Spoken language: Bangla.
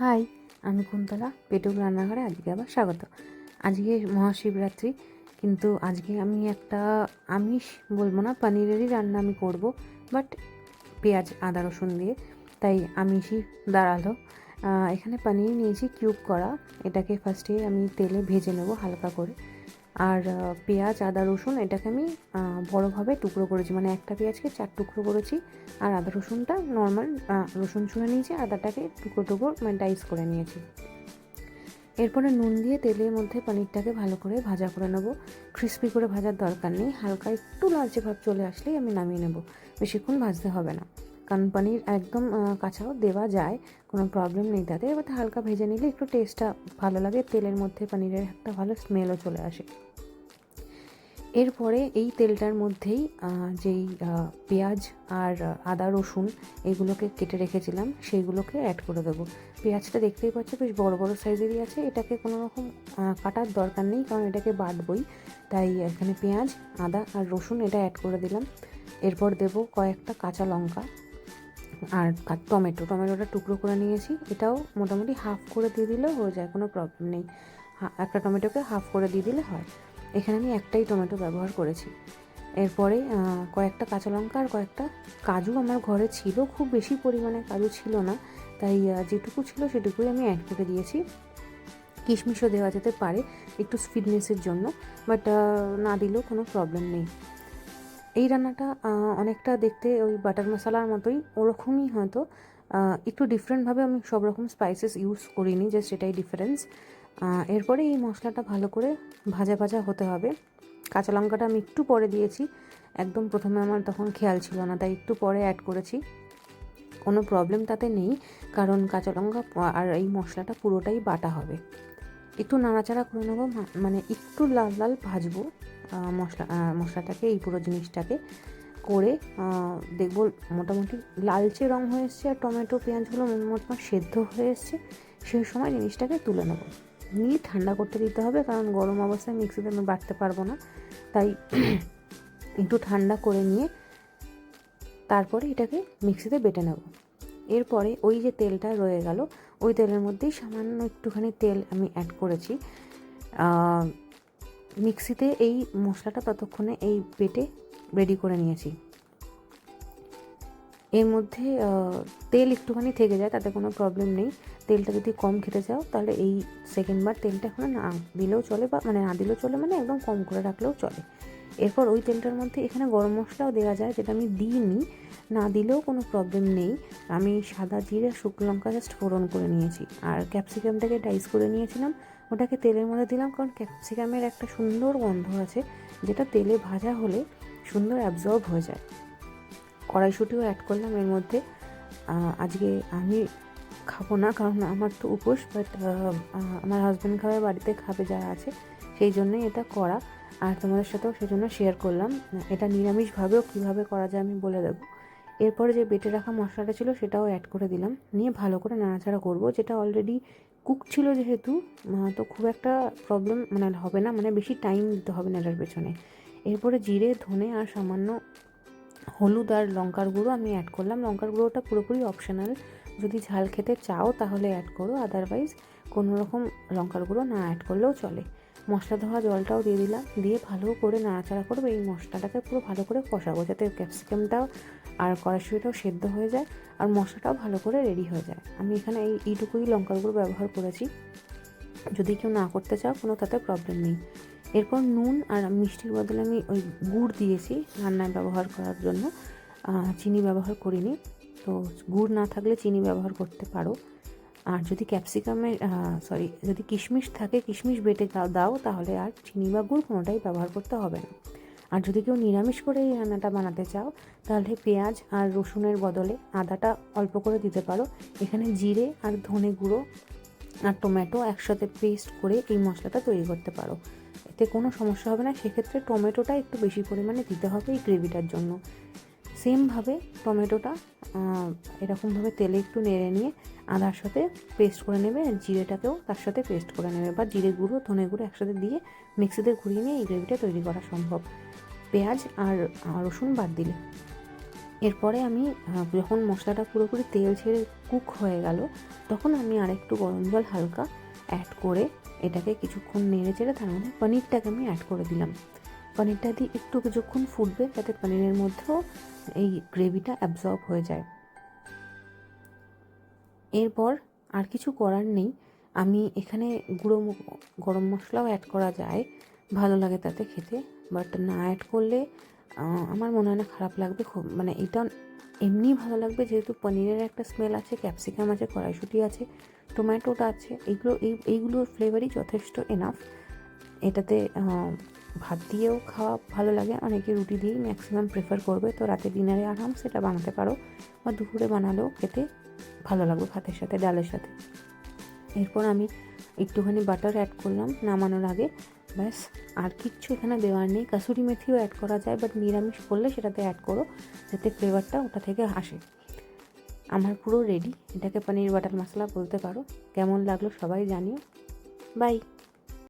হাই, আমি কুন্তলা, পেটুক রান্নাঘরে আজকে আবার স্বাগত। আজকে মহাশিবরাত্রি, কিন্তু আজকে আমি একটা আমিষ বলব না, পনিরেরই রান্না আমি করব, বাট পেঁয়াজ, আদা, রসুন দিয়ে, তাই আমিষই দাঁড়াল। এখানে পানির নিয়েছি কিউব করা, এটাকে ফার্স্টে আমি তেলে ভেজে নেব হালকা করে। আর পেঁয়াজ, আদা, রসুন এটাকে আমি বড়োভাবে টুকরো করেছি। মানে একটা পেঁয়াজকে চার টুকরো করেছি আর আদা, রসুনটা নর্মাল রসুন ছুঁড়ে নিয়েছি, আদাটাকে টুকরো টুকরো মানে ডাইস করে নিয়েছি। এরপরে নুন দিয়ে তেলের মধ্যে পনিরটাকে ভালো করে ভাজা করে নেব। ক্রিস্পি করে ভাজার দরকার নেই, হালকা একটু লালচে ভাব চলে আসলেই আমি নামিয়ে নেব। বেশিক্ষণ ভাজতে হবে না। কারণ পনির একদম কাঁচাও দেওয়া যায় কোনো প্রবলেম নেই তাতে এবার হালকা ভেজে নিলে একটু টেস্টটা ভালো লাগে, তেলের মধ্যে পনিরের একটা ভালো স্মেলও চলে আসে। এরপরে এই তেলটার মধ্যেই যেই পেঁয়াজ আর আদা, রসুন এগুলোকে কেটে রেখেছিলাম, সেইগুলোকে অ্যাড করে দেবো। পেঁয়াজটা দেখতেই পাচ্ছ বেশ বড় বড় সাইজেরই আছে, এটাকে কোনো রকম কাটার দরকার নেই কারণ এটাকে বাটবই। তাই এখানে পেঁয়াজ, আদা আর রসুন এটা অ্যাড করে দিলাম। এরপর দেব কয়েকটা কাঁচা লঙ্কা। আর কা- টমেটো, টমেটোটা টুকরো করে নিয়েছি। এটাও মোটামুটি হাফ করে দিয়ে দিলেও হয়ে যায়, কোনো প্রবলেম নেই। একটা টমেটোকে হাফ করে দিয়ে দিলে হয়। এখানে আমি একটাই টমেটো ব্যবহার করেছি। এরপরে কয়েকটা কাঁচা লঙ্কা আর কয়েকটা কাজু আমার ঘরে ছিল, খুব বেশি পরিমাণে কাজু ছিল না। তাই যেটুকু ছিল সেটুকুই আমি অ্যাড করে দিয়েছি। কিশমিশও দেওয়া যেতে পারে, একটু সুইটনেসের জন্য বাট না দিলেও কোনো প্রবলেম নেই। এই রান্নাটা অনেকটা দেখতে ওই বাটার মশলার মতোই, ওরকমই হয়তো। একটু ডিফারেন্টভাবে আমি সব রকম স্পাইসেস ইউজ করিনি জাস্ট এটাই ডিফারেন্স এরপরে এই মশলাটা ভালো করে ভাজা ভাজা হতে হবে। কাঁচা লঙ্কাটা আমি একটু পরে দিয়েছি। একদম প্রথমে আমার তখন খেয়াল ছিল না, তাই একটু পরে অ্যাড করেছি। কোনো প্রবলেম তাতে নেই, কারণ কাঁচা লঙ্কা, আর এই মশলাটা পুরোটাই বাটা হবে। একটু নাড়াচাড়া করে নেব মানে একটু লাল লাল ভাজবো মশলা মশলাটাকে, এই পুরো জিনিসটাকে করে দেখব মোটামুটি লালচে রং হয়ে এসছে আর টমেটো, পেঁয়াজগুলো মোটামুটি সেদ্ধ হয়ে এসছে, সেই সময় জিনিসটাকে তুলে নেব। নিয়ে ঠান্ডা করতে দিতে হবে কারণ গরম অবস্থায় মিক্সিতে আমি বাটতে পারব না, তাই একটু ঠান্ডা করে নিয়ে তারপরে এটাকে মিক্সিতে বেটে নেব। এরপরে ওই যে তেলটা রয়ে গেল, ওই তেলের মধ্যেই সামান্য একটুখানি তেল আমি অ্যাড করেছি। মিক্সিতে এই মশলাটা ততক্ষণে এই বেটে রেডি করে নিয়েছি। এর মধ্যে তেল একটুখানি থেকে যায়, তাতে কোনো প্রবলেম নেই। তেলটা যদি কম খেতে চাও, তাহলে এই সেকেন্ডবার তেলটা এখন না দিলেও চলে বা মানে না দিলেও চলে মানে একদম কম করে রাখলেও চলে। এরপর ওই তেলটার মধ্যে এখানে গরম মশলাও দেওয়া যায়, যেটা আমি দিইনি। না দিলেও কোনো প্রবলেম নেই। আমি সাদা জিরে, শুকনো লঙ্কা জাস্ট ফোড়ন করে নিয়েছি। আর ক্যাপসিকামটাকে ডাইস করে নিয়েছিলাম। ওটাকে তেলের মধ্যে দিলাম কারণ ক্যাপসিকামের একটা সুন্দর গন্ধ আছে, যেটা তেলে ভাজা হলে সুন্দর অ্যাবজর্ব হয়ে যায়। কড়াইশুঁটিও অ্যাড করলাম এর মধ্যে। আজকে আমি খাব না কারণ আমার তো উপোস বাট আমার হাজব্যান্ড খাবে, বাড়িতে খাবে যারা আছে, সেই জন্যই এটা করা। আর তোমাদের সাথেও সেজন্য শেয়ার করলাম। এটা নিরামিষভাবেও কীভাবে করা যায় আমি বলে দেবো। এরপরে যে বেটে রাখা মশলাটা ছিল সেটাও অ্যাড করে দিলাম। নিয়ে ভালো করে নাড়াচাড়া করব। যেটা অলরেডি কুক ছিল যেহেতু তো খুব একটা প্রবলেম মানে হবে না মানে বেশি টাইম দিতে হবে না এটার পেছনে। এরপরে জিরে, ধনে আর সামান্য হলুদ আর লঙ্কার গুঁড়ো আমি অ্যাড করলাম। লঙ্কার গুঁড়োটা পুরোপুরি অপশনাল যদি ঝাল খেতে চাও তাহলে অ্যাড করো আদারওয়াইজ কোনো রকম লঙ্কার গুঁড়ো না অ্যাড করলেও চলে। মশলা ধোয়া জলটাও দিয়ে দিলাম। দিয়ে ভালো করে নাড়াচাড়া করব। এই মশলাটাকে পুরো ভালো করে কষাবো যাতে ক্যাপসিকামটাও আর কড়াইশুঁড়িটাও সেদ্ধ হয়ে যায় আর মশলাটাও ভালো করে রেডি হয়ে যায়। আমি এখানে এই এইটুকুই লঙ্কার গুঁড়ো ব্যবহার করেছি। যদি কেউ না করতে চাও কোনো তাতে প্রবলেম নেই। এরপর নুন আর মিষ্টির বদলে আমি ওই গুড় দিয়েছি রান্নায় ব্যবহার করার জন্য। চিনি ব্যবহার করিনি। তো গুড় না থাকলে চিনি ব্যবহার করতে পারো। আর যদি ক্যাপসিকামের সরি যদি কিশমিশ থাকে, কিশমিশ বেটে দাও, তাহলে আর চিনি বা গুড় কোনোটাই ব্যবহার করতে হবে না। আর যদি কেউ নিরামিষ করে এই রান্নাটা বানাতে চাও, তাহলে পেঁয়াজ আর রসুনের বদলে আদাটা অল্প করে দিতে পারো। এখানে জিরে আর ধনে গুঁড়ো আর টমেটো একসাথে পেস্ট করে এই মশলাটা তৈরি করতে পারো। এতে কোনো সমস্যা হবে না। সেক্ষেত্রে টমেটোটা একটু বেশি পরিমাণে দিতে হবে এই গ্রেভিটার জন্য। সেমভাবে টমেটোটা এরকমভাবে তেলে একটু নেড়ে নিয়ে আদার সাথে পেস্ট করে নেবে আর জিরেটাকেও তার সাথে পেস্ট করে নেবে বা জিরে গুঁড়ো, ধনে গুঁড়ো একসাথে দিয়ে মিক্সিতে ঘুরিয়ে নিয়ে এই গ্রেভিটা তৈরি করা সম্ভব। পেঁয়াজ আর রসুন বাদ দিলে। এরপরে আমি যখন মশলাটা পুরোপুরি তেল ছেড়ে কুক হয়ে গেল, তখন আমি আরেকটু গরম জল হালকা অ্যাড করে এটাকে কিছুক্ষণ নেড়ে চেড়ে তার মধ্যে পনিরটাকে আমি অ্যাড করে দিলাম। পনিরটা দিয়ে একটু কিছুক্ষণ ফুটবে যাতে পনিরের মধ্যেও এই গ্রেভিটা অ্যাবজর্ব হয়ে যায়। এরপর আর কিছু করার নেই। আমি এখানে গুঁড়ো গরম মশলাও অ্যাড করা যায়। ভালো লাগে তাতে খেতে। বাট না অ্যাড করলে আমার মনে হয় না খারাপ লাগবে খুব। মানে এটা এমনি ভালো লাগবে যেহেতু পনিরের একটা স্মেল আছে ক্যাপসিকাম আছে, কড়াইশুঁটি আছে টমেটোটা আছে। এইগুলো এই, এইগুলোর ফ্লেভারই যথেষ্ট এনাফ এটাতে ভাত দিয়েও খাওয়া ভালো লাগে। অনেকে রুটি দিয়েই ম্যাক্সিমাম প্রেফার করবে। তো রাতে ডিনারে আরাম সেটা বানাতে পারো বা দুপুরে বানালেও খেতে ভালো লাগবে ভাতের সাথে, ডালের সাথে। এরপর আমি একটুখানি বাটার অ্যাড করলাম নামানোর আগে। ব্যাস, আর কিচ্ছু এখানে দেওয়ার নেই। কাসুরি মেথিও অ্যাড করা যায় বাট নিরামিষ করলে সেটাতে অ্যাড করো, যাতে ফ্লেভারটা ওটা থেকে আসে। আমার পুরো রেডি এটাকে পনির বাটার মশলা বলতে পারো। কেমন লাগল সবাই জানিও। বাই